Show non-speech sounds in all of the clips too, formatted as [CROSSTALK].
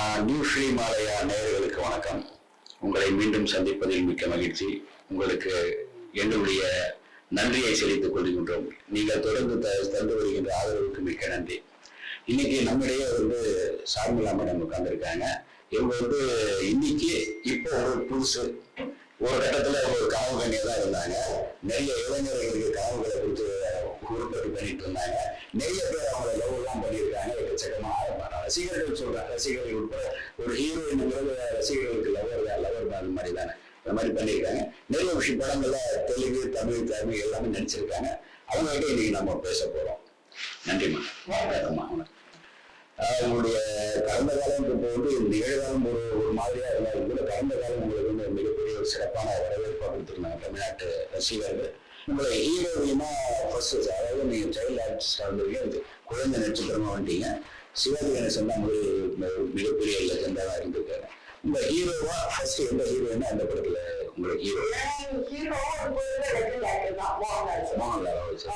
ஆஹ் new ஸ்ரீமாலயா நேயர்களுக்கு வணக்கம். உங்களை மீண்டும் சந்திப்பதில் மிக்க மகிழ்ச்சி. உங்களுக்கு எங்களுடைய நன்றியை செலுத்திக் கொள்கின்றோம். நீங்கள் தொடர்ந்து த- தந்து வருகின்ற ஆதரவுக்கு மிக்க நன்றி. இன்னைக்கு நம்மிடையே வந்து சார்மிளா மேடம் உட்கார்ந்துருக்காங்க. இவங்க வந்து இன்னைக்கு இப்போ ஒரு புதுசு. ஒரு கட்டத்துல ஒரு கனவு கண்ணியா தான் இருந்தாங்க. நிறைய இளைஞர்களுக்கு கனவுகளை கொடுத்து உருப்படி பண்ணிட்டு இருந்தாங்க நிறைய பேர் அவங்க லவ் எல்லாம் பண்ணியிருக்காங்க. எக்கச்சக்கமா ரசிகர்கள் சொல்றேன் ரசிகர்கள் உட்பட ஒரு ஹீரோயின்ங்கிறது ரசிகர்களுக்கு லவர் லவர் அந்த மாதிரி தானே. இந்த மாதிரி பண்ணியிருக்காங்க. நிறைய விஷயம் படங்கள்ல தெலுங்கு தமிழ் தமிழ் எல்லாமே நடிச்சிருக்காங்க. அவங்ககிட்ட இன்னைக்கு நம்ம பேச போறோம். நன்றிம்மா வணக்கம்மா உங்களுடைய கடந்த காலம் இப்போ வந்து நிகழ்காலம் ஒரு ஒரு மாதிரியா இருந்தாலும் கூட கடந்த காலம் உங்களுக்கு வந்து மிகப்பெரிய ஒரு சிறப்பான வரவேற்பா கொடுத்துருந்தாங்க தமிழ்நாட்டு ரசிகர்கள். உங்களை ஹீரோயினா ஃபர்ஸ்ட் அதாவது நீங்க சைல்டு ஆர்டிஸ்டா இருந்தீங்க இது குழந்தை நட்சத்திரமா வந்துட்டீங்க சிவாஜி கணேசன் தான் மி- மிகப்பெரிய லெஜெண்டாக இருந்திருக்காரு. உங்க ஹீரோவா ஃபர்ஸ்ட் எந்த ஹீரோயினா அந்த படத்துல உங்களுக்கு ஹீரோ ஒரு மோகன்லால் சார். மோகன்லால் வச்சு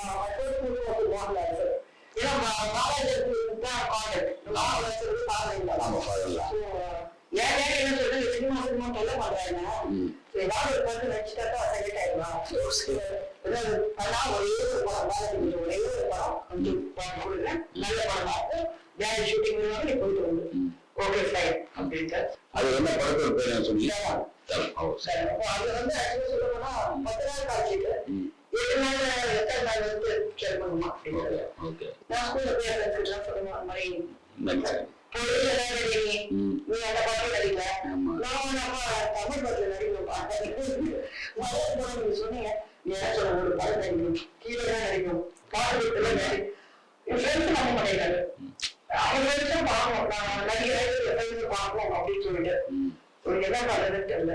மோகன்லால் சார். ஏன்னா பாலாஜி தான் கான்டெக்ட் மோகன்லால் சார் பாலாஜி. ஆமா ஃபாதர்லாம் ஏன் என்ன சொல்றது? சினிமா சினிமா மாட்டாங்க ம். ஏதாவது ஒரு படம் நடிச்சுட்டா செலக்ட் ஆயிடலாம் பண்ணா ஒரே ஒரு படம் பாலாஜி ஒரே ஒரு படம் கொஞ்சம் படம் கொடுக்குறேன் நல்ல படம் பார்த்து வேற ஷூட்டிங் நீ போயிட்டு வந்து. ஓகே ஃபைன் அப்படின்ட்டு. அது என்ன படத்தோட பேர் சொன்னீங்க? அது வந்து actually சொல்லணும்னா, பத்து நாள் காட்சிக்கு. எட்டு நாள் எத்தனை நாள் வந்து share பண்ணணுமா? அப்படின்னு நான் school ல போய் friends கிட்டலாம் சொல்லுவேன், அந்த மாதிரி? நீ அந்த பாட்டுல நடிங்க. ஆமா. நான் தமிழ் பாட்டுல நடிக்கணும்ப்பா. படம் நீங்க சொன்னீங்க. நீ என்ன சொல்ற, ஒரு படம் நடிக்கணும். hero தான் நடிக்கணும். பாட்டு. என் friends நம்ப மாட்டேங்கிறாங்க. அவங்க உம் பார்க்கணும். நான் friends பார்க்கணும் அப்படின்னு சொல்லிட்டு. ஒரு என்ன பண்றதுன்னு தெரியல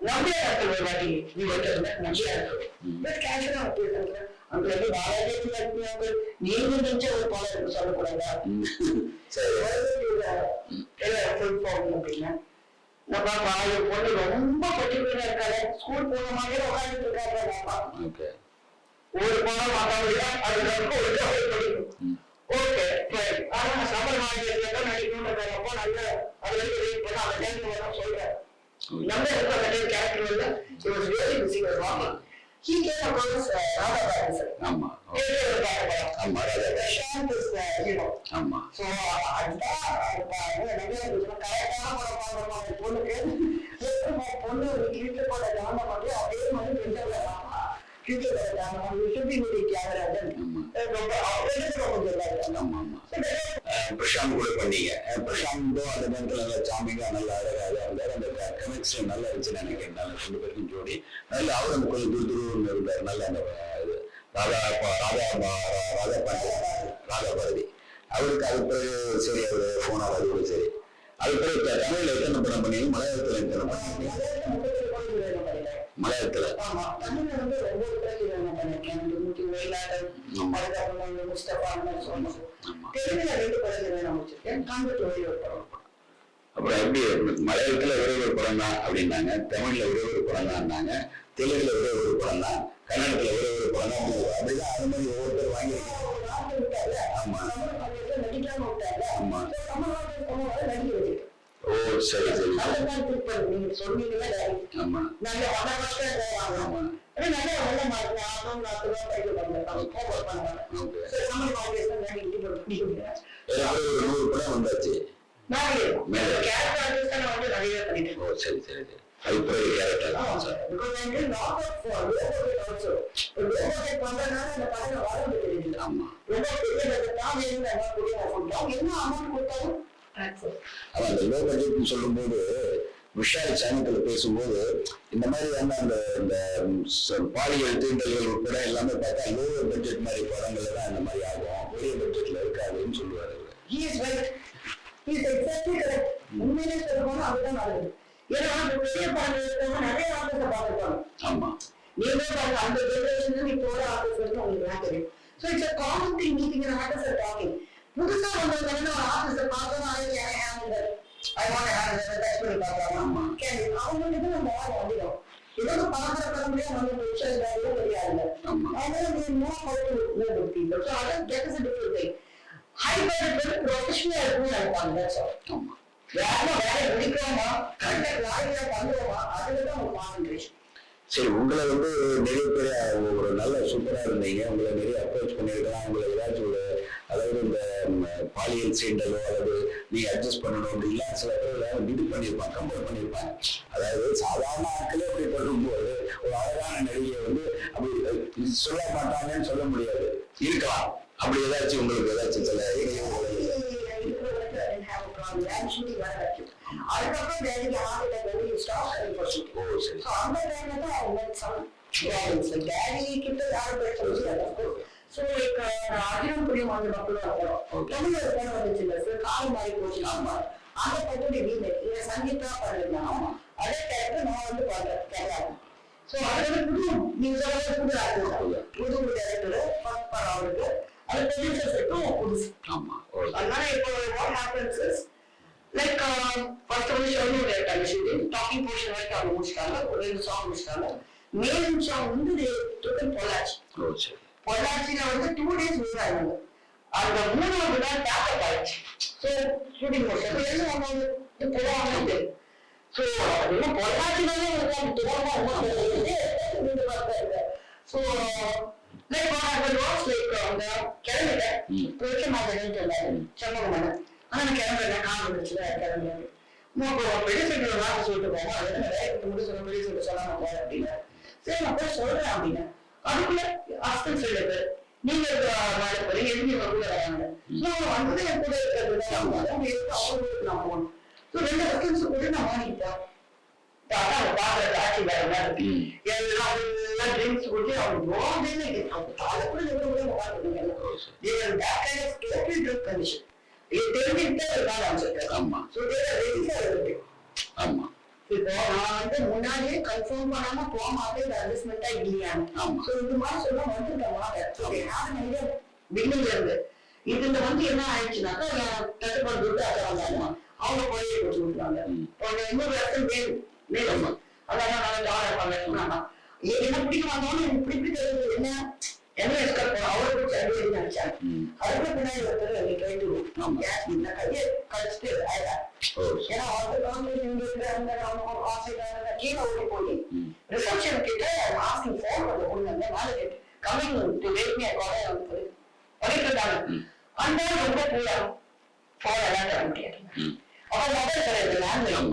நம்பியா ஒரு வாட்டி நீ வந்து நம்பியா இருக்கு ம். பட் பாலாஜி லட்சுமி நீங்க நினைச்ச ஒரு பாலம் இருக்கு சொல்லக்கூடாதா? அப்படின்னா நம்ம வாயு பொண்ணு ரொம்ப பர்டிகுலரா இருக்காங்க ஸ்கூல் போன மாதிரி உட்காந்துட்டு அப்பா. ஓகே. ஒரு படம் முடியும் அது ரொம்ப. ஓகே ஆனா நான் சமர் மாநிலத்துல தான் நடிக்கணும்ன்றப்போ நல்ல அது வந்து வெயிட் பண்ண அந்த டைம்ல சொல்றேன். நம்ம இருக்க அந்த டைம் கேரக்டர் வந்து was very busy with walking he came across uh, Radha Bharathi sir ஆமா. ஆமா பிரசாந்த் is the hero ஆமா ஸோ அதுதான் கரெக்டான படம் பார்க்கணும் அந்த பொண்ணுக்கு எப்படி பொண்ணு ஒரு கிழிச்சு போட பண்ணி அதே மாதிரி ஃபியூச்சர்ல கிழிச்சு போட ஜான கேமரா ஆமா. ஆமா ஆமா பிரசாந்த் கூட பண்ணீங்க அஹ் பிரசாந்தும் அந்த நேரத்துல நல்லா சாமிங்கா நல்லா அழகா இருந்தார் அந்த கனெக்ஷன் நல்லா இருந்துச்சு நினைக்கிறேன் நல்ல ரெண்டு பேருக்கும் ஜோடி நல்ல அவர் அந்த கொஞ்சம் துரு துருன்னு இருந்தார் நல்ல அந்த அஹ், இது ராதா பா- ராதா பா- ராதா பாண்டி ராதா பாரதி அவருக்கு அது பிறகு சரி அவரு போனா அது சரி அது பிறகு த- தமிழ்ல எத்தனை படம் பண்ணீங்க மலையாளத்துல எத்தனை பண்ணீங்க மலையாளத்துல. அப்புறம் எப்படி மலையாளத்துல ஒரே ஒரு படம் தான் அப்படின்னாங்க தமிழ்ல ஒரே ஒரு படம் தான்னாங்க தெலுங்குல ஒரே ஒரு படம் தான் கன்னடத்துல ஒரே ஒரு படம் தான் அப்படிதான் அது மாதிரி ஒவ்வொருத்தர் வாங்கியிருக்காங்க. ஆமா. ஆமா. சரி சரி நீங்க direct. ஆமா நல்ல ஆமா. நல்ல நல்ல மார்க் ஆகும் நடிக்க படிக்கிறேன் ஏற்கனவே ஒரு நூறு படம் வந்தாச்சு சரி சரி பிறகு கேரக்டர் தான் சார் budget also. இப்போ low budget பண்றதுனால இந்த படங்க வாழ்ந்து தெரியுது. ஆமா தான் என்ன. என்ன amount கொடுத்தாலும். அவன் லோ பட்ஜெட்னு சொல்லும்போது விஷால் சேனத்துல பேசும்போது இந்த மாதிரி வந்து அந்த இந்த பாலியல் தீண்டல்கள் உட்பட எல்லாமே பார்த்தா லோ பட்ஜெட் மாதிரி படங்கள்ல தான் இந்த மாதிரி ஆகும் பெரிய பட்ஜெட்ல இருக்காதுன்னு சொல்லுவாரு. உண்மையிலே சொல்லணும்னா அதுதான் நல்லது. ஏன்னா பெரிய எடுத்தவங்க நிறைய ஆர்டிஸ்ட பார்த்துருப்பாங்க. ஆமா நீங்களே பாருங்க அந்த ஜெனரேஷன் இப்போ உங்களுக்கு தெரியும் so it's a common thing meeting artist are talking புதுசா வந்தவங்க ஒரு ஆர்டிஸ்ட பார்த்தோம் ஐ வாண்ட் ஹேண்ட் டச் பண்ணி பார்க்கலாமா கேள்வி அவங்களுக்கு நம்ம ஆள் வந்துடும் இதற்கு பார்க்குற படங்களே வந்து விஷயம் தெரியாது. ஆமா. அதனால we know how to live with people so that that is a different thing high நினைப்பாங்க. That's all. வேலையை முடிக்கிறோமா பண்ணுவோமா அதுல தான் உங்க கான்சென்ட்ரேஷன் சரி உங்களை வந்து நிறைய பேர் ஒரு நல்ல சூப்பராக இருந்தீங்க. உங்களை நிறைய அப்ரோச் பண்ணியிருக்கலாம். உங்களை ஏதாச்சும் ஒரு அதாவது இந்த பாலியல் சீண்டலோ அல்லது நீ அட்ஜஸ்ட் பண்ணணும் அப்படின்லாம் சில பேர் ஏதாவது இது பண்ணியிருப்பாங்க கம்பேர் பண்ணியிருப்பாங்க. அதாவது சாதாரண ஆட்களே அப்படி பண்ணும்போது ஒரு அழகான நடிகை வந்து அப்படி சொல்ல மாட்டாங்கன்னு சொல்ல முடியாது. இருக்கலாம். அப்படி ஏதாச்சும் உங்களுக்கு ஏதாச்சும் சில அதுக்கப்புறம் வேலைக்கு ஆகல வெளியே ஸ்டாப் ஓ சரி அந்த டைம்ல தான் I met some கிட்ட யாரும் பேச முடியாது ஸோ லைக் அகிலம் புரியும் அந்த மக்களும் வரும் ஒரு வந்துச்சு இல்லை சார் கால் மாறி போச்சு ஆமா அந்த படத்துடைய ரீமேக் இதை சங்கீதா பண்ணிருந்தாங்க ஆமா அதே கேரக்டர் நான் வந்து பண்றேன் கேரளா ஸோ அது வந்து புது நீங்க சொல்றது புது ஆக்டர் புது டேரக்டர் அவருக்கு அது ப்ரொடியூசர்ஸுக்கும் புதுசு ஆமா அதனால இப்போ what happens is like first வந்து ஷர்னு டேரக்டர் ஷூட்டிங் டாக்கிங் போர்ஷன் வரைக்கும் அவங்க முடிச்சிட்டாங்க ஒரு ரெண்டு சாங் முடிச்சிட்டாங்க மேலும் சாங் வந்து டுவெல் பொள்ளாச்சி பொள்ளாச்சியில வந்து டூ டேஸ் மிஸ் ஆனாங்க அந்த மூணாவது நாள் பேக்கப் ஆயிடுச்சு. ஸோ ஷூட்டிங் என்ன அவங்க வந்து போவாங்க ஸோ இன்னும் பொள்ளாச்சியிலே வந்து அந்த துவாரமா ஸோ லைக் வாஸ் லைக் அவங்க கிளம்பிட்டேன். புதுச்ச மாதிரி சொன்னாரு. சண்முகமான ஆனா கிளம்புறேன் கால் வந்துச்சுல கிளம்புறேன் சொல்லிட்டு ஒரு வார்த்தை சொல்லிட்டு போவோம் அது என்ன வேலைக்கு முடிச்சு சொல்ல வெளியே சொல்லிட்டு சொல்லாம போறேன் அப்படின்னு. சரி நான் போய் சொல்றேன் அப்படின்னு. அதுக்குள்ள ஹஸ்பண்ட் சொல்ல பேர். நீங்க வாழ போறீங்க எதுக்கு இவங்க கூட வராங்க? ஸோ வந்தது என் கூட இருக்கிறது அவங்க அவங்களுக்கு நான் போகணும். ஸோ ரெண்டு ஹஸ்பண்ட்ஸ் கூட நான் வாங்கிட்டேன் அவங்க பாக்குற காட்சி வேற மாதிரி. எல்லாம் எல்லாம் ட்ரிங்க்ஸ் குடிச்சு அவங்க போகவே அவங்க காலை கூட எவ்வளவு கூட உட்காந்துருக்காங்க இது தெரிஞ்சுக்கிட்டே இருக்காங்க அமைச்சிருக்காங்க ஆமா. ஸோ ஆமா. இப்போ நான் வந்து முன்னாடியே கன்ஃபார்ம் பண்ணாம போக மாட்டேன் இந்த அட்ஜஸ்ட்மெண்டா இல்லையான்னு ஆமா. ஸோ இந்த மாதிரி சொல்ல ஐடியா பிகினிங்ல இருந்து. இதுல வந்து என்ன ஆயிடுச்சுனாக்கா துட்டு அதை வந்தாங்க. அவங்க போய் கொடுத்து. இப்போ இன்னொரு இடத்துல மேல் மேல் அதான் நான் ஆர்டர் பண்ணேன் என்ன பிடிக்க எனக்கு இப்படி தெரியுது. என்ன? என்ன எஸ்கர் போனோம் அவரை பிடிச்சி அடி நினைச்சாங்க. அதுக்கு பின்னாடி ஒருத்தர் நீ கைட்டு ஆமா. கேஸ் இந்த கையை கழிச்சுட்டு ஆயிட்டா ஓ. ஏன்னா அவங்க வந்து இங்க இருக்கிற அந்த ஆசைக்கான கீழே ஓடி போய். ரிசப்ஷன் கிட்ட ஆஸ்கிங் ஃபோன் பண்ண கொண்டு வந்தேன் மேலே கேட்டு கமிங் டு வேக் மீ கொலை வந்து பண்ணிட்டு இருந்தாங்க. அந்த ரொம்ப போயா முடியாது. மொபைல் கிடையாது லேண்ட்லைன்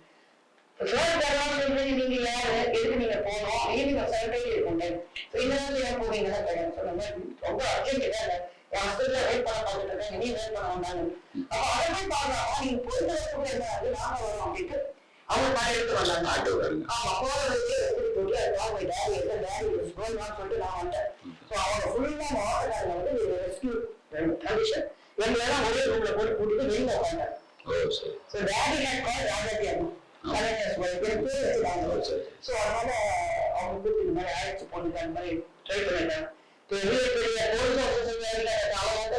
தரலாம் சொல்றீங்க நீங்க யாரு? எதுக்கு நீங்க போகணும்? ஈவினிங் சர்வே இருக்குங்க இந்த நேரத்துல ஏன் போறீங்கன்னா தெரியும் சொன்னாங்க ரொம்ப அர்ஜென்ட் இல்லை. என் ஹஸ்பண்ட்ல வெயிட் பண்ண பார்த்துட்டு இருக்கேன் நீ வெயிட் பண்ண வந்தாங்க அப்ப அதை போய் பார்க்கலாம் நீங்க போயிட்டு வரக்கூட என்ன? அது நாங்க வரோம் அப்படின்ட்டு. அவங்க படம் எடுத்து வந்தாங்க. ஆட்டோ வருங்க ஆமா போற வழியே எடுத்துட்டு போட்டு டேடி டேடி சொல்லிட்டு நான் வந்தேன் ஸோ அவங்க ஃபுல்லா மாவட்டக்காரங்க வந்து ரெஸ்கியூ கண்டிஷன் எங்களெல்லாம் ஒரே ரூம்ல போட்டு கூட்டிட்டு வெளியில உட்காந்தாங்க so daddy had call Rajathi அம்மா. ஸோ அதனால அவங்க இந்த மாதிரி அழைச்சு போட்டுங்க அந்த மாதிரி ட்ரை பண்ணிட்டாங்க பெரிய பெரிய போலீஸ் ஆஃபீஸர் அவங்க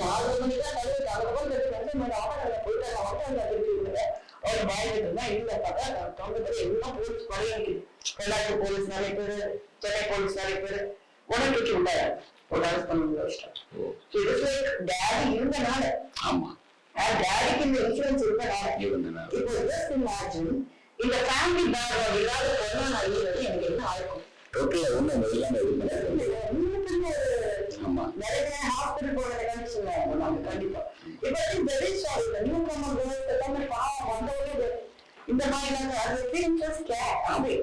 நாலு மணி தான் கழுவு அதுக்கப்புறம் கட்டு வந்து மேடம் ஆட்டோல போயிட்டாங்க வந்து அந்த திருப்பி விடுங்க அவர் பயந்துட்டு இருந்தா இல்ல பார்த்தா தொண்டு பேர் எல்லாம் போலீஸ் படையடிக்குது பொள்ளாச்சி போலீஸ் நிறைய பேர் சென்னை போலீஸ் நிறைய பேர் உடனே தூக்கி விட்டாரு ஒரு அரசு பண்ணி வச்சிட்டாங்க ஓ. ஸோ இட்ஸ் லைக் டேடி இருந்தனால. ஆமா. டேடிக்கு இந்த இன்சூரன்ஸ் இருந்தனால இருந்தனால இப்போ ஜஸ்ட் இமேஜின் இந்த ஃபேமிலி பேக்ரவுண்ட் இல்லாத பொண்ணா நான் இருக்கிறது எனக்கு என்ன ஆயிருக்கும் டோட்டலா ஒண்ணு அது எல்லாமே ஆமா. நிறைய ஹாஸ்பிட்டல் போன இடம்னு சொல்லுவாங்க நாங்க கண்டிப்பா. இப்போ வெரி சாரி இந்த நியூ கமர் கேர்ள்ஸ் எல்லாமே பாவம் வந்தவங்க இந்த மாதிரி அது இன்ட்ரெஸ்ட் கேர் அப்படி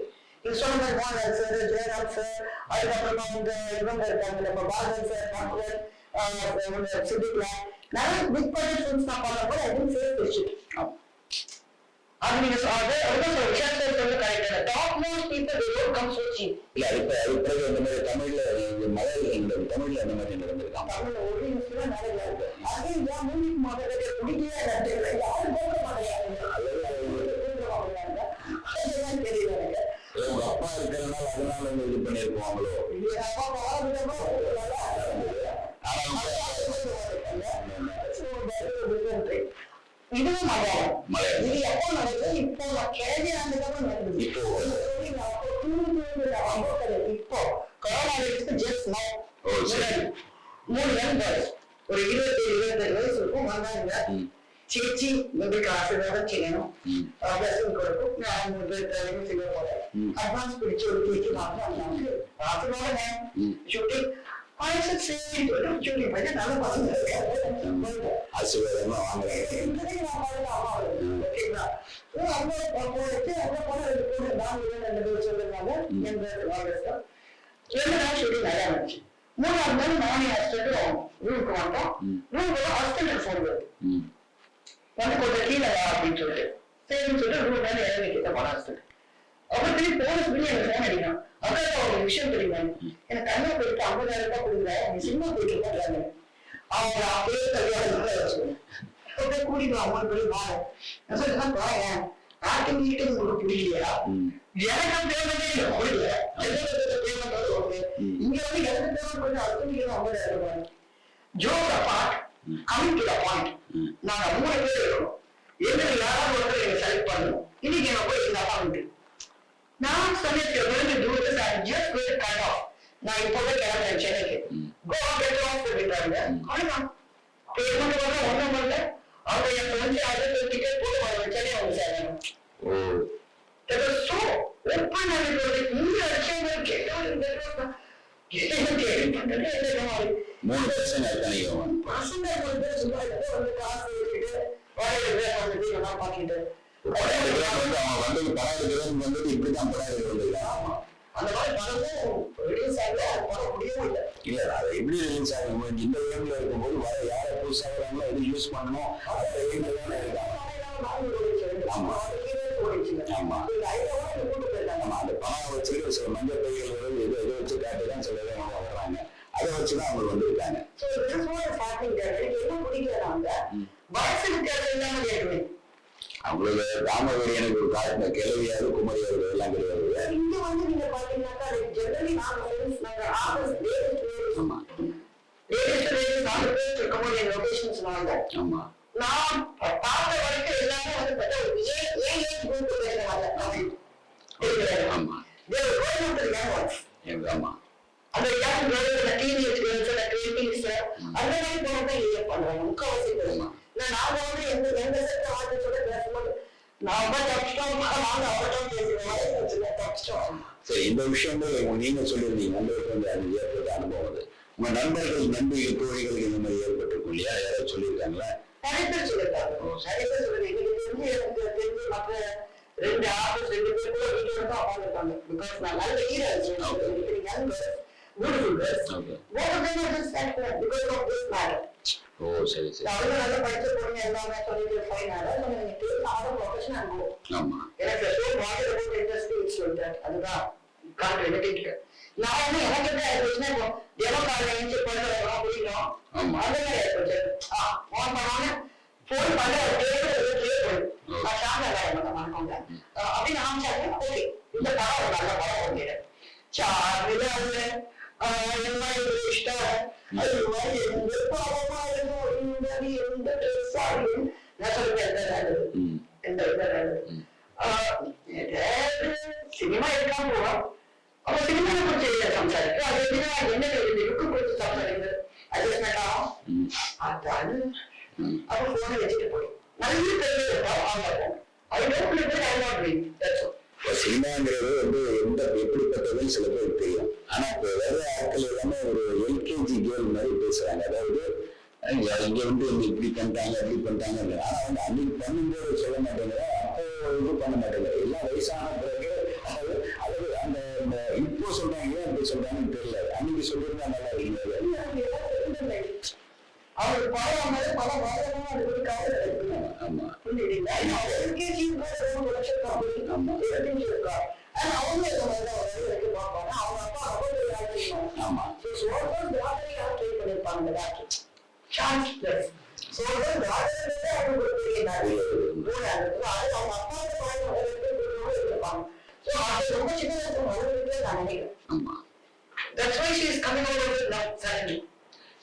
இது சொன்ன மாதிரி சார் ஜெயராம் சார் அதுக்கப்புறமா இந்த இவங்க இருக்காங்க. நம்ம பாதன் சார் டாக்டர் சித்திக்ல நிறைய பிக் ப்ரொடக்ஷன்ஸ் நான் பண்ணும்போது ஐ டென்ட் ஃபேஸ் திஸ் அது நீங்க அது அதுதான் correct top most people they don't come so cheap இல்ல அது இப்ப அது பிறகு இந்த மாதிரி தமிழ்ல மலையாள இந்த தமிழ்ல அந்த மாதிரி நடந்திருக்காங்க தமிழ்ல ஒரு இன்சிடென்ட் நடக்கல. அதே ஏன் மூவிக்கு முதல்ல பிடிக்கவே நடக்கல யாரும் போக அதெல்லாம் தெரியல இருக்கிறனால அதனால அவங்க இது பண்ணிருப்பாங்களோ இது அப்பா இதுவும் மலையாளம் மலையாளம். இது எப்போ நடக்குது இப்போ நான் கிழமை ஆண்டுக்கு நடக்குது இப்போ. இப்போ கொரோனா வைரஸ்க்கு ஜஸ்ட் நோ ஓ, சரி. மூணு மெம்பர்ஸ் ஒரு இருபத்தி இருபத்தேழு வயசு இருக்கும் வந்தாங்க ம். ചേച്ചി നിങ്ങൾക്ക് ആശീർവാദം ചെയ്യണം ഉം. അവകാശം കൊടുക്കും ഞാൻ ട്രെയിനിങ് ചെയ്യുന്ന പോലെ ഉം. അഡ്വാൻസ് പിടിച്ചു കൊടുത്തേക്ക് മാത്രം നമുക്ക് ആശീർവാദം ஆயிரத்தி சேர்த்து ஜூலி பையன் நல்ல பசங்க இருக்காங்க ஆசீர்வாதமா வாங்குறாங்க மூணாவது நாள் மார்னிங் ஹாஸ்பிட்டல் ரூமுக்கு வந்தோம் ரூமுக்கு ஹாஸ்பிட்டல் ஃபோன் வருது வந்து கொஞ்சம் கீழே வா அப்படின்னு சொல்லிட்டு சரின்னு சொல்லிட்டு ரூம் மேலே இறங்கிட்டு போனா ஹாஸ்பிட்டல் அப்புறம் திருப்பி போலீஸ் பண்ணி எனக்கு ஃபோன் அடிக்கணும் அக்கா ஒரு விஷயம் தெரியுமா? எனக்கு கண்ணா போயிட்டு ஐம்பதாயிரம் ரூபாய் கொடுக்குறேன் நீ சினிமா போயிட்டு இருக்காங்க அவங்க அப்படியே கல்யாணம் வச்சுக்கணும் அப்படியே கூட்டிட்டு மூணு பேரும் வாங்க. நான் சொல்லிதான் பாருங்க ஆக்டிங் கீட்டிங் உங்களுக்கு புரியலையா. எனக்கு பேமெண்டே இல்லை. புரியல. Payment okay. இங்க வந்து எனக்கு பேமெண்ட் கொஞ்சம் அர்த்தம் ஐம்பதாயிரம் ரூபாய். Joke apart coming to the point. நாங்க மூணு பேர் இருக்கோம். எங்களுக்கு யாராவது ஒருத்தர் எங்க செலக்ட் பண்ணணும். இன்னைக்கு நான் போய் இந்த அக்கௌண்ட் நான் சொல்லிட்டு going to do this I'm just going to cut off. நான் இப்போவே கிளம்புறேன் சென்னைக்கு. go on get off சொல்லிட்டாங்க அவ்வளவுதான் பேமெண்ட் வந்து ஒன்றும் பண்ணல அவங்க என் ஃப்ரெண்ட்ஸ் அதை போட்டு வர சென்னை வந்து சேரணும். ஓ. That was so open and it was like, மூணு லட்சம் கேட்டோம் மூணு பர்சன்ட் அத்தனையும் பசங்க வந்து காசு வச்சுட்டு வந்து அவன் வந்தது படம் எடுக்கிறவங்க வந்துட்டு இப்படிதான் படம் எடுக்கிறது ஆமா. அந்த மாதிரி படமும் ரிலீஸ் ஆகல அது படம் முடியவும் இல்லை இல்ல அது எப்படி ரிலீஸ் ஆகும் இந்த வேவ்ல இருக்கும்போது வர யார புதுசா வராங்களோ எது யூஸ் பண்ணணும் அதை வேவ்ல தானே இருக்காங்க ஆமா. ஆமா. அந்த பணம் வச்சுட்டு சில மஞ்சள் பைகள் எது எதை வச்சு காட்டுதான் சில இதை அவங்க வர்றாங்க அதை வச்சுதான் அவங்க வந்திருக்காங்க வயசு வித்தியாசம் இல்லாம கேட்குவேன் அவங்களுக்கு ராமவெளி எனக்கு ஒரு காட்டின கிளவியாரு குமரியாரு எல்லாம் கிடையாது இங்க வந்து நீங்க பாத்தீங்கன்னாக்கா ஜெனரலி ஆமா. லேட்டஸ்ட் நாலு பேர் இருக்கும்போது லொகேஷன்ஸ் வாங்க ஆமா. நான் பார்த்த வரைக்கும் எல்லாமே வந்து பார்த்தா ஒரு ஏ ஏ ஏஜ் குரூப் பேசுறாங்க ஆமா. after the young ones எனக்கு ஆமா. அந்த மாதிரி பண்றாங்க முக்காவாசி பேர். நாங்க வந்து எங்க எங்க செட் ஆர்டிஸ்டோட பேசும்போது நாம தப்பிச்சிட்டோம் நாங்க அவர்கிட்ட பேசுறோம் தப்பிச்சிட்டோம் சரி இந்த உங்க- நீங்க சொல்லியிருந்தீங்க. உங்களுக்கு வந்து அது ஏற்பட்ட அனுபவம் அது. உங்க நண்பர்கள் நண்பிகள் தோழிகளுக்கு இந்த மாதிரி ஏற்பட்டிருக்கும் இல்லையா? யாராவது சொல்லியிருக்காங்களா? நிறைய பேர் நிறைய வந்து எனக்கு தெரிஞ்சு மற்ற ரெண்டு ஆஃபீஸ் ரெண்டு பேர் கூட வீடியோ தான் உட்காந்துருக்காங்க பிகாஸ் நான் நல்ல young beautiful because of this matter oh சரி சரி அவங்க நல்ல படிச்ச பொண்ணு எல்லாமே சொல்லிட்டு ஆனா நம்ம நீங்க ஆமா எனக்கு வாட்டர் இண்டஸ்ட்ரி இட்ஸ் சொல்லிட்டேன் அதுதான் காட்டு எடுத்துக்கிட்டு நான் வந்து எனக்கு என்ன ஆயிடுச்சுன்னா இப்போ தினம் காலையில் எழுந்து முடியும் ஆமா. அந்த மாதிரி ஆயிடுச்சு ஃபோன் பண்ணாம ஃபோன் பண்ண ஒரு நான் வேலை பண்ண மாட்டோங்க அப்படின்னு ஆரம்பிச்சாங்க ஓகே இந்த படம் ஒரு நல்ல படம் ஓகே என்ன இஷ்ட அது மாதிரி எந்த பாவமா இருந்தோம் இந்த எந்த ட்ரெஸ்ஸா இருக்கும் நான் சொல்றேன் எந்த நல்லது எந்த எந்த நல்லது சினிமா எடுக்காம போறோம் அப்போ சினிமா குறிச்சு சம்சாரிக்கும் அது எப்படின்னா என்ன லுக்கு கொடுத்து சம்சாரிக்கிறது அட்ஜஸ்ட்மெண்ட் ஆகும் அதான் அப்போ போனை வச்சுட்டு போய் நல்ல சினிமாங்கிறது வந்து எந்த எப்படிப்பட்டதுன்னு சில பேருக்கு தெரியும். ஆனா வேற ஆட்கள் எல்லாமே ஒரு எல்கேஜி கேர்ள் மாதிரி பேசுறாங்க அதாவது இங்க வந்து இப்படி பண்ணிட்டாங்க அப்படி பண்ணிட்டாங்க ஆனா வந்து அன்னைக்கு பண்ணும்போது சொல்ல மாட்டேங்கிற அப்போ இது பண்ண மாட்டேங்கிற எல்லாம் வயசான பிறகு அதாவது அந்த இந்த இப்போ சொல்றாங்க ஏன் இப்படி சொல்றாங்கன்னு தெரியல அன்னைக்கு சொல்லியிருந்தா நல்லா இருக்குங்க அவர் படம் மாதிரி படம் வரணும் அது ஆமா எல்கேஜி லட்சம் ஆமா. அவங்க இந்த மாதிரி தான் ஒரு பார்ப்பாங்க அவங்க அப்பா ஆமா. So, சோழர் திராவிடரை யார் ட்ரை பண்ணிருப்பாங்க இந்த டாக்டர் சான்ஸ் பிளஸ் சோழர் திராவிடரே அவங்க பெரிய அது இருப்பாங்க ஸோ அது ரொம்ப சின்ன வயசுல வளர்ந்துட்டு நான் நினைக்கிறேன் ஆமா. That's why she is coming over with love suddenly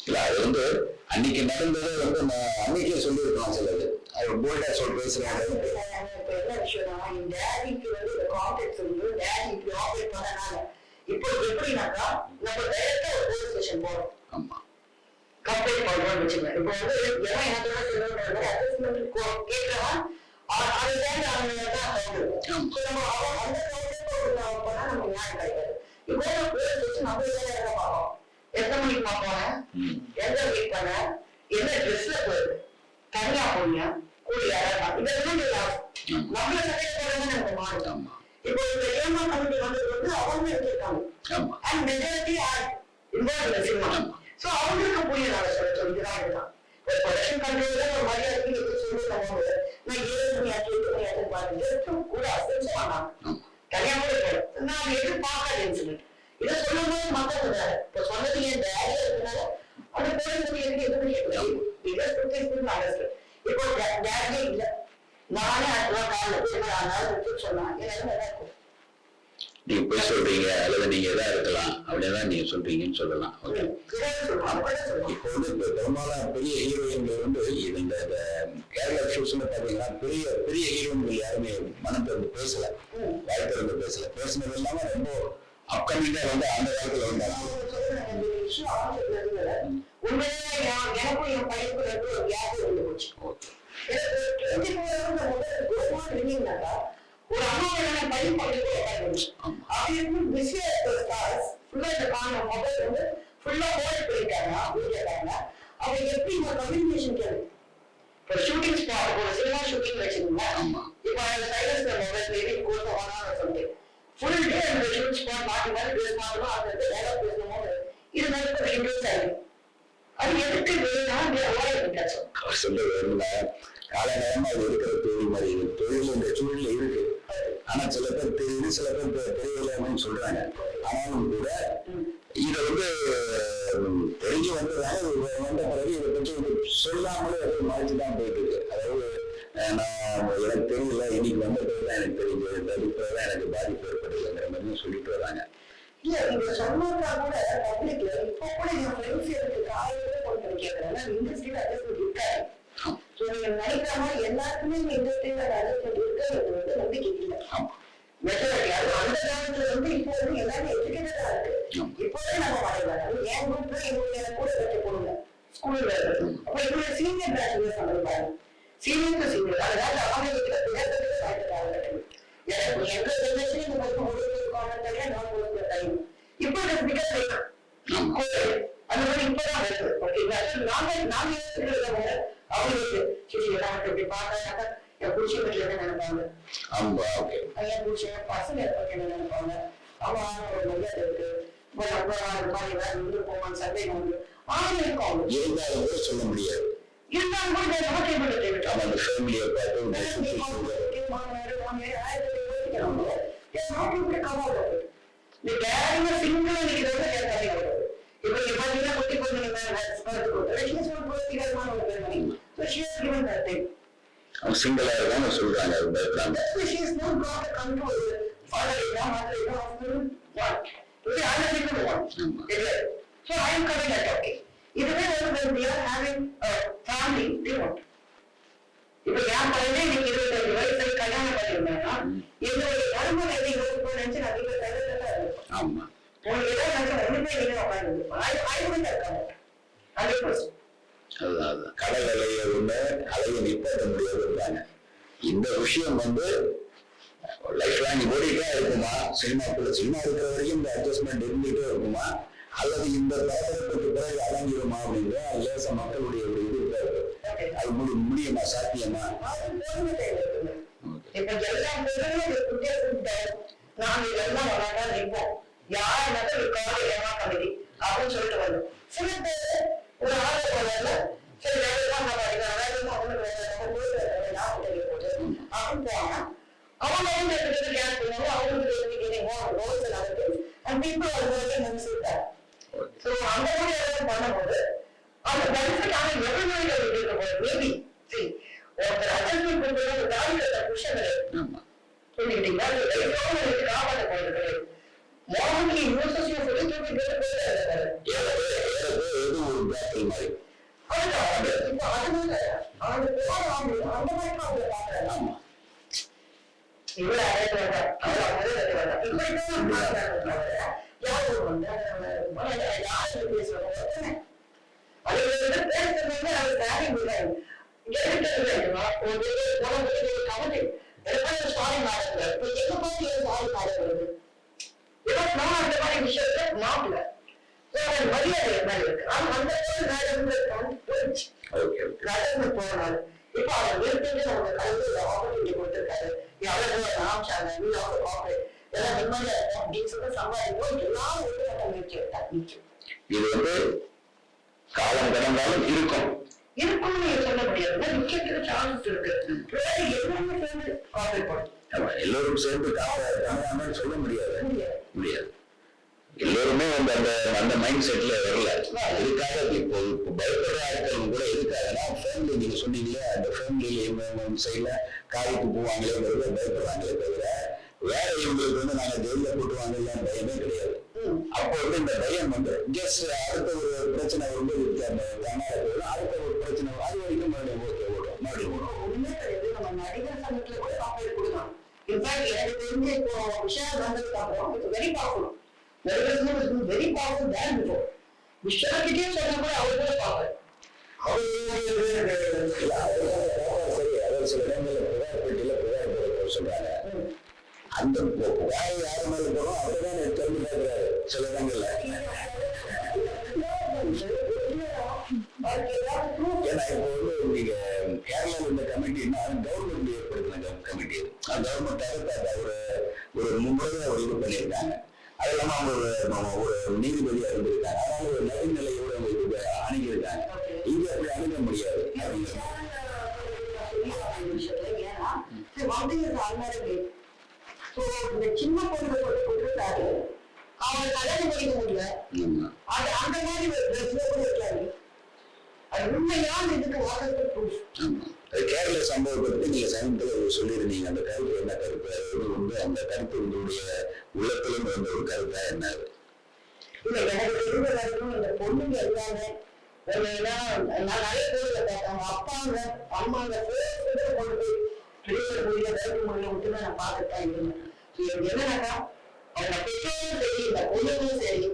இல்ல அது வந்து அன்னைக்கு நடந்ததை வந்து நான் அன்னைக்கே சொல்லியிருக்கலாம் சிலது. அது போல்டா சொல் பேசுறாங்க என்ன விஷயம்னா என் டேடிக்கு வந்து இந்த கான்டாக்ட்ஸ் வந்து டேடி இப்படி ஆப்ரேட் பண்ணனால இப்போ எப்படின்னாக்கா நம்ம டைரக்டா ஒரு போலீஸ் ஸ்டேஷன் போறோம். ஆமா. கம்ப்ளைண்ட் பண்றோம்னு வச்சுக்கோங்க. இப்போ வந்து எவன் என்னத்தோட சொல்லுன்ற அசஸ்மெண்ட் கேட்கறவன் அது அவங்க தான் சவுண்ட் ஸோ நம்ம அவன் அந்த போனா நமக்கு நியாயம் கிடைக்காது இப்போ போலீஸ் ஸ்டேஷன் நம்ம இதில் என்ன எத்தனை மணிக்கு பார்ப்போம் வெயிட் பண்ண என்ன ட்ரெஸ்ல போயிருக்கு? தனியா போனியா? கூட யாராவது இதெல்லாம் நம்மள நிறைய போறது நம்ம மாறும். இப்போ இந்த ஏமா கமிட்டி வந்தது வந்து அவங்க எடுத்திருக்காங்க அண்ட் மெஜாரிட்டி ஆர் இன்வால்வ் இந்த சினிமா சோ அவங்களுக்கு புரிய நான் சொல்ல சொல்லிதான் இதுதான் ப்ரொடக்ஷன் கண்ட்ரோல ஒரு மரியாதைக்கு எது போது நான் ஏழு மணி ஆச்சு எட்டு மணி ஆச்சு பாருங்க. கூட அசைச்சு பண்ணாங்க ஆமா தனியா கூட போல நான் இன்சிடென்ட் இதை சொல்லும்போது மக்கள் சொன்னாரு இப்போ சொன்னது என் டேடியா இருக்கனால அந்த போலீஸ் வந்து எதுவும் கேட்கல இப்போ டேடியே இல்லை. நானே அடுத்த விட்டு நீங்க போய் சொல்றீங்க அல்லது நீங்க எதா இருக்கலாம் அப்படின்னு நீங்க சொல்றீங்கன்னு சொல்லலாம். ஓகே அப்படிதான் இப்போ வந்து இப்ப பெரும்பாலான பெரிய ஹீரோயின்கள் வந்து இந்த இந்த கேரளா ஷூஸ்ல பாத்தீங்கன்னா பெரிய பெரிய ஹீரோயின்கள் யாருமே மனம் திறந்து பேசல. வாய் திறந்து பேசல. பேசுனது இல்லாம ரொம்ப அப்கமிங்கா வந்து அந்த காலத்துல வந்தாங்க. உண்மையிலே எனக்கும் என் பையனுக்கும் ரெண்டு ஒரு வியாதி வந்து போச்சு. ஓகே எனக்கு இருந்தீங்கன்னாக்கா ஒரு அம்மா பையன் பக்கத்துல அப்படி இருக்கும் பிஸியா இருக்கிற ஸ்டார்ஸ் ஃபுல்லா இந்த காண மொபைல் வந்து ஃபுல்லா ஹோல்ட் பண்ணிட்டாங்க வீடியோக்காங்க அவங்க எப்படி இந்த கம்யூனிகேஷன் கேள்வி இப்போ ஷூட்டிங் ஸ்பாட் ஒரு சினிமா ஷூட்டிங் வச்சுக்கோங்க ஆமா. இப்போ silence mobile maybe course one hour something full day அந்த ஷூட் ஸ்பாட் மாற்றி மாற்றி ட்ரெஸ் மாற்றணும் அந்த பேசணும் இது நடக்கிற இன்ட்ரெஸ்ட் அது எதுக்கு வேணும்னா அவாய்ட் அவர் நேரமா அது இருக்கிற தொழில் மாதிரி தொழில் இந்த சூழல்ல இருக்கு. ஆனா சில பேர் தெரியுது சில பேர் தெ- தெரியல அப்படின்னு சொல்றாங்க. ஆனாலும் கூட இதை வந்து தெரிஞ்சு வந்ததாங்க வந்த பிறகு இதை பற்றி சொல்லாமலே அப்படியே மாற்றி தான் போயிட்டு இருக்கு அதாவது நான் எனக்கு தெரியல இன்னைக்கு வந்த பிறகு தான் எனக்கு தெரிஞ்சது இந்த தான் எனக்கு பாதிப்பு ஏற்படுதுங்கிற மாதிரி சொல்லிட்டு வராங்க. இல்ல இத சொன்னா கூட பப்ளிக்ல இப்போ கூட என் ஃப்ரெண்ட்ஸ் எனக்கு காலையில கொண்டு கேட்கறேன் இண்டஸ்ட்ரியில அதே இருக்காரு. எல்லாருக்குமே இண்டஸ்ட்ரியில அட்ஜஸ்ட்மெண்ட் இருக்கிறது நம்பிக்கை இல்லை ஆமா மெஜாரிட்டி அது அந்த காலத்துல வந்து இப்போ வந்து எல்லாமே எஜுகேட்டடா இருக்கு. ஆமா. இப்போவே நம்ம மாறிடலாம் அது என் குரூப்ல எங்களுடைய கூட வச்ச பொண்ணுங்க ஸ்கூல்ல அப்ப எங்களுடைய சீனியர் பேச்சுலர்ஸ் வந்திருப்பாங்க சீனியர் சீனியர் அதாவது அவங்க பேசுறதுக்கு பயப்படுறாங்க எனக்கு எந்த ஜெனரேஷன் இந்த மாதிரி முடிவுக்கான தனியா நான் கொடுக்குற டைம் இப்போ ஆமா. அந்த மாதிரி இப்பதான் வருது. ஓகேங்களா நாங்க நாங்க இருக்கிறத அவங்களுக்கு சரி நான் இப்படி பார்த்தாக்கா என் புடிச்ச வீட்டுல என்ன நினைப்பாங்க? பையன் புருஷன் பசங்க என்ன நினைப்பாங்க? அவன் ஒரு மரியாதை இருக்கு. அவங்க? இருந்தாலும் கூட சொல்ல முடியாது. இருந்தாலும் கூட நமக்கு எப்படி ஆமா தெரிவிட்டோம் அந்த ஃபேமிலியை பார்த்து உங்க சுத்தி சூழல் அவன் சிங்கிளா இருக்கான்னு சொல்றாங்க பயப்படாம இதுவே வந்து a family. They want. இப்ப என் பையனே இன்னைக்கு இருபத்தஞ்சு வயசுல கல்யாணம் பண்ணிருந்தேன்னா என்னுடைய எதை யோசிப்போம் நினைச்சு நான் வீட்டுல இருக்கும். ஆமா. உங்களுக்கு ஏதாவது நினைச்சு ரெண்டு பேர் உட்காந்து இருக்காங்க ஹண்ட்ரட் பர்சன்ட் அதுதான் கடல் அலைய ஒண்ணு நிப்பாட்ட முடியாதுன்றாங்க இந்த விஷயம் வந்து லைஃப் லாங் ஓடிட்டே இருக்குமா சினிமாக்குள்ள சினிமா இருக்கிற வரைக்கும் இந்த அட்ஜஸ்ட்மெண்ட் இருந்துகிட்டே இருக்குமா அல்லது இந்த படத்திற்கு பிறகு அடங்கிடுமா அப்படிங்கிற லேச மக்களுடைய ஒரு இது இருக்காது அது முடி முடியுமா சாத்தியமா இப்ப எல்லாம் நாங்க எல்லாம் வராங்க நிற்போம் யார் மட்டும் இருக்காது ஏமா கமிட்டி அப்படின்னு சொல்லிட்டு வந்தோம். சில பேர் ஒரு ஆர்டர் பண்ணல சரி அடிக்கலாம் வேற எல்லாம் அவங்களுக்கு நம்ம போய் லாபம் தெரிய போகுது அப்படின்னு போனா அவங்க வந்து எடுத்துட்டு கேஸ் பண்ணுவாங்க அவங்களுக்கு தெரிஞ்சுக்கிறீங்க ரோல்ஸ் எல்லாம் அண்ட் பீப்புள் அது வந்து நினைச்சுட்டாங்க ஸோ அந்த மாதிரி எல்லாம் பண்ணும்போது அந்த பெனிஃபிட் ஆனா எவ்வளவு இருக்க போது மேபி சரி ஒருத்தர் அட்ஜஸ்ட்மெண்ட் பண்றது ஒரு morning uses you failed to get ஏறது ஏறது ஏது அந்த மாதிரி அவங்க பாக்குறாங்க இவ்வளவு அரேஞ்ச் பண்ணாங்க அவர் அவரே வந்தாங்க இப்படி தான் பாக்குறாங்க யார் வந்தாங்க யார் பேசுறாங்க பேசுறது அவர் சாரி முடியாது எடுக்கிறது ஒரு உணவு கவலை எப்போ சாரி மாடுறாரு இப்போ எங்க நான் அந்த மாதிரி விஷயத்தை மாட்டல. மரியாதை என்ன இருக்கு? ஆனா அந்த வேற இருந்திருக்கான்னு போயிடுச்சு. போனாரு. இப்ப அவர் நிறுத்திட்டு நமக்கு கல்வி ஆப்பர்ச்சுனிட்டி கொடுத்திருக்காரு. எவ்வளவு ஆரம்பிச்சாங்க நீ அவங்க காப்பி எல்லாம் நிம்மதியா இருக்கும் அப்படின்னு சொல்லி சம்பாதிக்கும் எல்லாரும் ஒரு கட்ட முயற்சி எடுத்தாங்க நிச்சயம் இது வந்து காலம் கடந்தாலும் இருக்கும். இருக்கும்னு நீங்க சொல்ல முடியாது. நிச்சயத்துக்கு சான்ஸ் இருக்கு. வேற எல்லாமே சேர்ந்து காப்பி போடும்? ஆமா, எல்லோரும் சேர்ந்து சொல்ல முடியாது. முடியாது. எல்லோருமே வந்து அந்த அந்த மைண்ட் செட்ல வரல. இதுக்காக இப்போ இப்போ பயப்படுற ஆட்கள் கூட எதுக்காகனா ஃபேமிலி நீங்க சொன்னீங்களே அந்த ஃபேமிலியில சைட்ல காய்க்கு போவாங்களேங்கிறது பயப்படுறாங்களே தவிர வேற இவங்களுக்கு வந்து நாங்க ஜெயில போட்டுவாங்கல்ல பயமே கிடையாது. அப்போ வந்து இந்த பயம் வந்து ஜஸ்ட் அடுத்த ஒரு பிரச்சனை வரும்போது இது அடுத்த ஒரு பிரச்சனை அது வரைக்கும் மறுபடியும் ஓகே ஓடும் மறுபடியும் ஓடும் உண்மை கிடையாது. நம்ம நடிகர் சங்கத்துல கூட இன்ஃபேக்ட் எனக்கு தெரிஞ்சு இப்போ விஷயம் வந்ததுக்கு அப்புறம் it's very powerful Nadigar Sangam is very powerful then before விஷயக்கிட்டே சொன்னா கூட அவர் கூட பார்ப்பேன் இல்ல, அது சரி அதாவது சில இடங்கள்ல புகார் பெட்டியில புகார் போட சொல்றாங்க அந்த பு- புகார் யாரு மேல போறோம் அவர்தான் தெரிஞ்சு பார்க்கிறாரு [LAUGHS] சில இடங்கள்ல ஏன்னா இப்போ வந்து நீங்க கேரளால இந்த கமிட்டின்னா கவர்மெண்ட் கமிட்டி கவர்மெண்ட் அரசு ஒரு ஒரு மும்பையில ஒரு இது பண்ணியிருக்காங்க. அது இல்லாம அவங்க ஒரு நம்ம ஒரு நீதிபதியா இருந்திருக்காங்க அதனால ஒரு நடுநிலையோட அவங்க இது அணுகியிருக்காங்க. இங்க அப்படி அணுக முடியாது. சின்ன கொண்டு கொடுத்தாரு அவன் கல்யாணம் பண்ணிக்க முடியல. அது அந்த மாதிரி ஒரு ட்ரெஸ்ல கூட இருக்காரு அது உண்மையான இதுக்கு ஆமா. அது கேரள சம்பவத்தை பற்றி நீங்க சமீபத்தில் சொல்லியிருந்தீங்க. அந்த கருப்பு என்ன கருத்து? அது வந்து அந்த கருப்பு உங்களுடைய உள்ளத்திலும் இருந்த ஒரு கருத்தா என்ன அது? இல்ல எனக்கு தெரிஞ்ச வரைக்கும் இந்த பொண்ணுங்க எல்லாமே ஏன்னா நான் நிறைய பேர்ல பார்த்தேன் அப்பாங்க அம்மாங்க கொண்டு போய் பெரிய மொழியில வேறு மொழியில விட்டு நான் பார்த்துட்டேன் இருந்தேன். என்னன்னாக்கா அவங்க பெற்றோரும் சரி இந்த பொண்ணுங்களும் சரி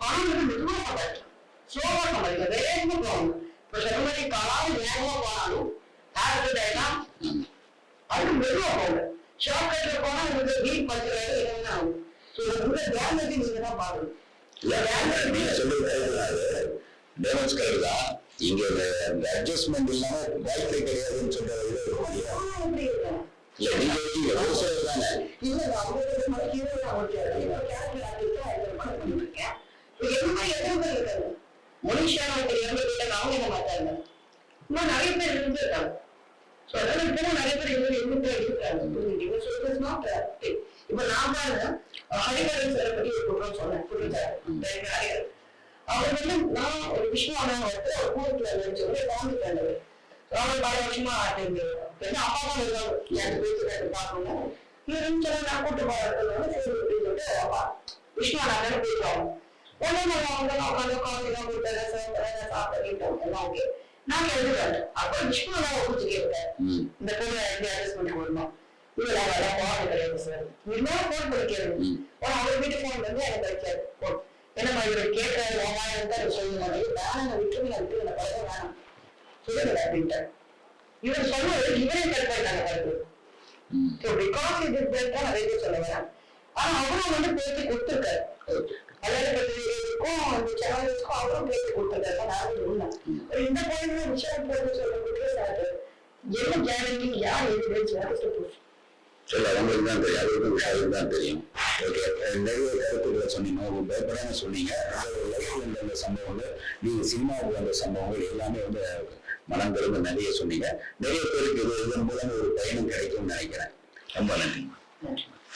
பணம் வந்து மெதுவா சம்பாதிக்கும் ஸ்லோவா சம்பாதிக்கும் வேகமா போவாங்க. இப்ப சொன்ன மாதிரி காலம் வேகமா போனாலும் ஆயிட்டா அது மெதுவா போங்க ஷார்ட்கட்ல போனா உங்களுக்கு வீட் பத்து என்ன ஆகும்? ஸோ இந்த டேமேஜ் நீங்க தான் பாக்கணும் டேமேஜ் கருத்து தான். இங்க இந்த அட்ஜஸ்ட்மெண்ட் இல்லாம வாழ்க்கை கிடையாதுன்னு இருக்கும் இல்ல. நீங்க ஒரு சிலர் தானே. இல்ல பேர் இருக்காங்க மனுஷன் அவங்க எவ்வளவு பேர். அவங்க என்ன மாட்டாங்க இன்னும் நிறைய பேர் இருந்திருக்காங்க. ஸோ அதனால இப்போ நிறைய பேர் இன்னும் எவ்வளவு இருக்காங்க ஸோ இட் இஸ் நாட் இப்போ நான் பாருங்க ஹரிகரன் பத்தி ஒரு குற்றம் சொன்னேன். புரிஞ்சாரு ஹரிகரன் அவர் வந்து நான் ஒரு விஷயம் ஆனவங்க ஒரு கூட்டத்துல நினைச்சவங்க வாழ்ந்துட்டாங்க அவர் பல வருஷமா ஆட்டு அப்பா அம்மா இருக்காங்க எனக்கு பார்க்கணும் நான் கூட்டு போறதுனால சரி அப்படின்னு சொல்லிட்டு அப்பா விஷ்ணு பேசுவாங்க. உடனே நம்ம அவங்க உட்காந்து காஃபி எல்லாம் கொடுத்தாங்க சாப்பிட்டோம் எல்லாம் ஓகே. நாங்க எழுதுறாங்க அப்ப விஷ்ணு நான் ஒப்பிச்சு கேட்பேன் ம். இந்த பொண்ணு எப்படி அட்ஜஸ்ட்மெண்ட் வரணும் இல்ல நான் போறது கிடையாது சார் இன்னும் போன் படிக்கிறது. ஆனா அவர் வீட்டு போன் வந்து எனக்கு கிடைக்காது. போன் ஏன்னா இவர் கேட்கறது வேணாம் தான் சொல்லுவாங்க வேணாம் விட்டுருங்க விட்டு எனக்கு பழக்கம் வேணாம். சொல்லுங்க அப்படின்ட்டு இவர் சொன்னது இவரே கருத்து ம். ஸோ பிகாஸ் இது நிறைய பேர் சொல்ல வரேன் ஆனா அவரும் வந்து பேசி கொடுத்துருக்காரு. ஓகே அந்த சேனல்ஸ்க்கும் அவரும் பேசி கொடுத்துருக்காரு நான் உண்மை ஒரு இந்த பையன் விஷயம் போட்டு சொல்லும்போது என்ன கேரண்டி யார் எவிடன்ஸ் வாட் இஸ் ப்ரூஃப் சரி அவங்களுக்கு தான் தெரியும் அவருக்கும் விஷயம் தான் தெரியும் ஓகே நிறைய கருத்துக்களை சொன்னீங்க உங்களுக்கு பயப்படாம சொன்னீங்க அந்த லைஃப்ல இருந்த அந்த சம்பவங்கள் நீங்க சினிமாவுக்கு வந்த சம்பவங்கள் எல்லாமே வந்து மனம் திறந்து நிறைய சொன்னீங்க நிறைய பேருக்கு இது இதன் மூலம் ஒரு பயணம் கிடைக்கும்னு நினைக்கிறேன் ரொம்ப நன்றி நன்றி.